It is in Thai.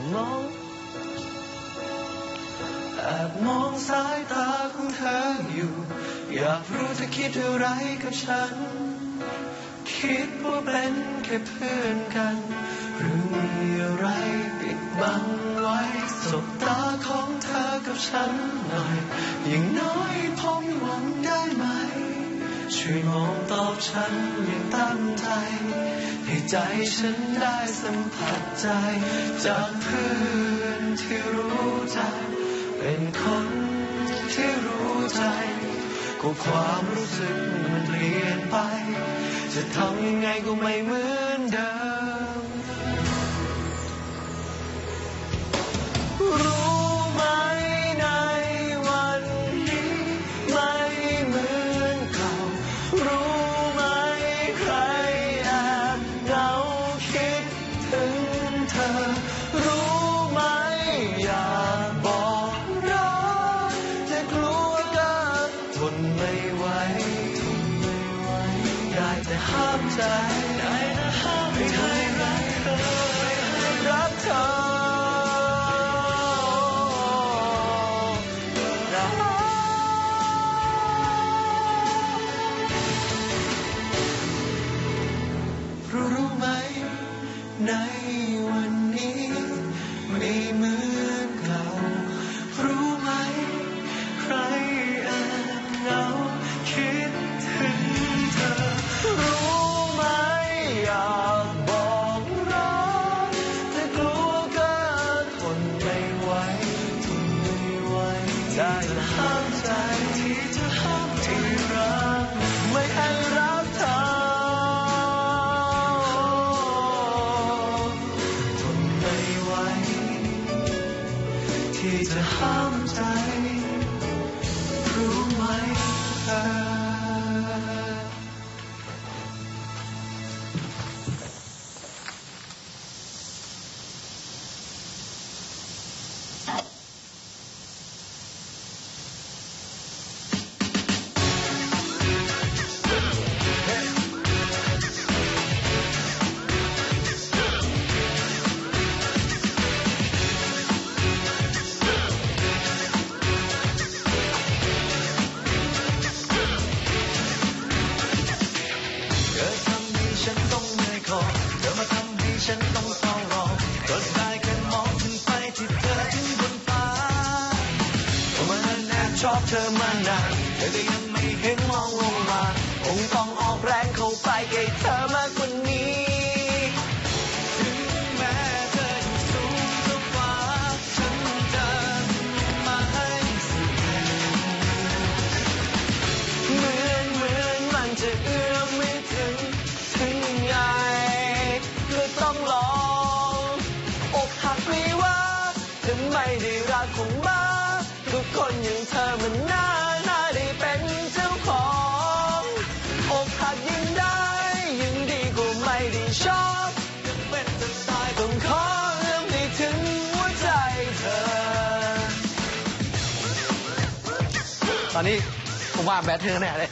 บมองแอบมองสายตาของเธออยู่ อยากรู้เธอคิดอะไรกับฉัน คิดว่าเป็นแค่เพื่อนกัน หรือมีอะไรปิดบังไว้สบตาของเธอกับฉันหน่อย อย่างน้อยพอมีหวังได้ไหม ช่วยมองตอบฉันอย่างตั้งใจ ให้ใจฉันได้สัมผัสใจ จากเพื่อนที่รู้ใจเป็นคนที่รู้ใจ ก็ความรู้สึกมันเปลี่ยนไป จะทำยังไงก็ไม่เหมือนเดิมรู้ไหม แต่ห้ามใจได้แต่ห้ามไม่ให้รักเธอไม่ให้รักเธอรู้รู้ไหมในวันนี้ไม่มือ ที่จะห้าม ฉันต้องเฝ้ารอก็ได้แค่มองขึ้นไปที่เธอถึงบนฟ้าก็มันแอบชอบเธอมานานเธอก็ยังางเธอมันน่าน่าได้เป็นเจ้าของอกหักยังได้ยังดีกว่าไม่ดีชอบยังเป็นจะตายต้องขอเรื่องให้ถึงหัวใจเธอ ตอนนี้ผมว่าแบทเธอแน่เลย